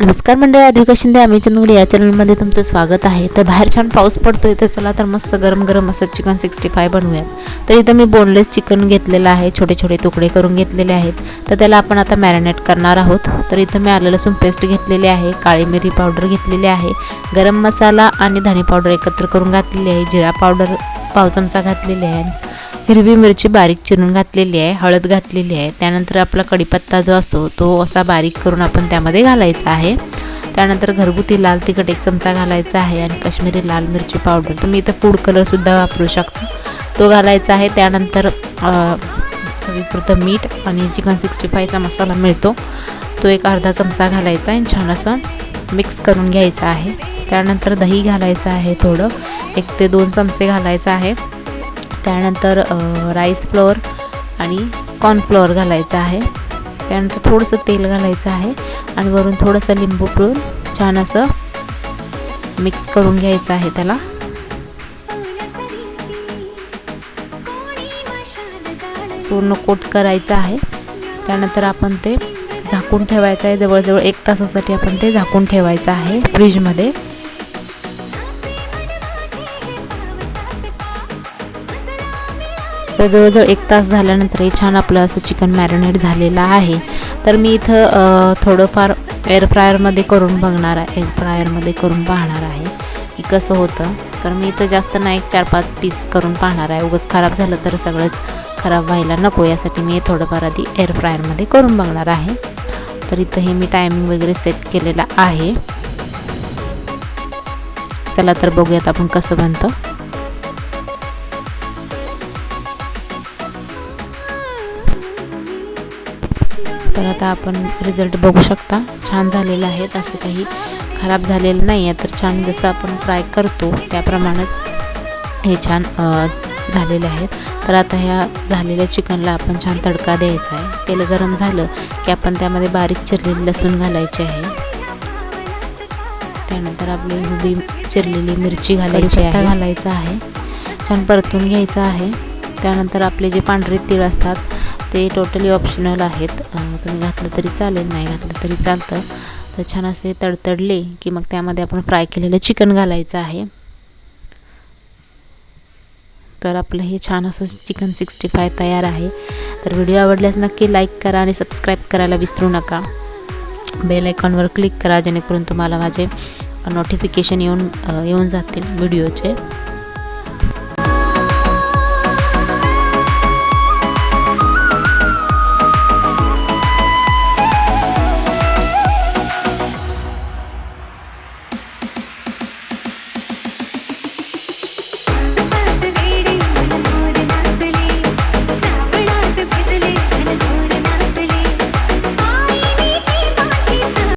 नमस्कार मंडळी अद्विका शिंदे आम्ही चंदगुडी या चॅनलमध्ये तुमचं स्वागत आहे. तर बाहेर छान पाऊस पडतोय तर चला तर मस्त गरम गरम असं चिकन सिक्स्टी फाय बनवूयात. तर इथं मी बोनलेस चिकन घेतलेलं आहे छोटे छोटे तुकडे करून घेतलेले आहेत. तर त्याला आपण आता मॅरिनेट करणार आहोत. तर इथं मी आलं लसूण पेस्ट घेतलेली आहे काळी मिरी पावडर घेतलेली आहे गरम मसाला आणि धणे पावडर एकत्र करून घातलेली आहे जिरा पावडर पाव चमचा घातलेली आहे आणि हिरवी मिरची बारीक चिरून घातलेली आहे हळद घातलेली आहे. त्यानंतर आपला कडीपत्ता जो असतो तो असा बारीक करून आपण त्यामध्ये घालायचा आहे. त्यानंतर घरगुती लाल तिखट एक चमचा घालायचा आहे आणि काश्मीरी लाल मिरची पावडर. तुम्ही इथं फूड कलरसुद्धा वापरू शकता. तो घालायचा आहे. त्यानंतर चवीपुरतं मीठ आणि चिकन सिक्स्टी फायचा मसाला मिळतो. तो एक अर्धा चमचा घालायचा आणि छान असं मिक्स करून घ्यायचा आहे. त्यानंतर दही घालायचं आहे थोडं. एक ते दोन चमचे घालायचं आहे. त्यानंतर राईस फ्लोअर आणि कॉर्नफ्लोअर घालायचं आहे. त्यानंतर थोडंसं तेल घालायचं आहे आणि वरून थोडंसं लिंबू पिळून छान असं मिक्स करून घ्यायचं आहे त्याला. पूर्ण कोट करायचं आहे. त्यानंतर आपण ते झाकून ठेवायचं आहे. जवळजवळ एक तासासाठी आपण ते झाकून ठेवायचं आहे फ्रीजमध्ये. तर जवळजवळ एक तास झाल्यानंतर हे छान आपलं असं चिकन मॅरिनेट झालेलं आहे. तर मी इथं थोडंफार एअरफ्रायरमध्ये करून बघणार आहे एअर फ्रायरमध्ये करून पाहणार आहे की कसं होतं. तर मी इथं जास्त नाही एक चार पाच पीस करून पाहणार आहे. उगाच खराब झालं तर सगळंच खराब व्हायला नको. यासाठी मी थोडंफार आधी एअरफ्रायरमध्ये करून बघणार आहे. तर इथं हे मी टायमिंग वगैरे सेट केलेलं आहे. चला तर बघूयात आपण कसं बनतं. तर आता आपण रिझल्ट बघू शकता. छान झालेलं आहेत असं काही खराब झालेलं नाही आहे तर छान जसं आपण फ्राय करतो त्याप्रमाणेच हे छान झालेले आहेत तर आता ह्या झालेल्या चिकनला आपण छान तडका द्यायचा आहे. तेल गरम झालं की आपण त्यामध्ये बारीक चिरलेली लसूण घालायची आहे. त्यानंतर आपली उभी चिरलेली मिरची घालायची आहे. घालायचा आहे. छान परतून घ्यायचं आहे. त्यानंतर आपले जे पांढरे तीळ असतात ते टोटली ऑप्शनल आहेत. तुम्ही घातलं तरी चालेल नाही घातलं तरी चालतं. तर छान असे तडतडले की मग त्यामध्ये आपण फ्राय केलेलं चिकन घालायचं आहे. तर आपलं हे छान असं चिकन सिक्स्टी फाय तयार आहे. तर व्हिडिओ आवडल्यास नक्की लाईक करा आणि सबस्क्राईब करायला विसरू नका. बेल आयकॉनवर क्लिक करा जेणेकरून तुम्हाला माझे नोटिफिकेशन येऊन येऊन जातील व्हिडिओचे